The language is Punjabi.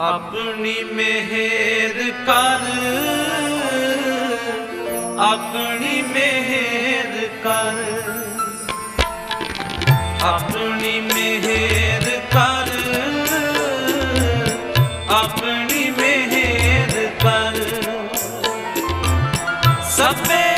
ਆਪਣੀ ਮਿਹਰ ਕਰ ਆਪਣੀ ਮਿਹਰ ਕਰ। ਆਪਣੀ ਮਿਹਰ ਕਰ ਆਪਣੀ ਮਿਹਰ ਕਰ। ਸਭੇ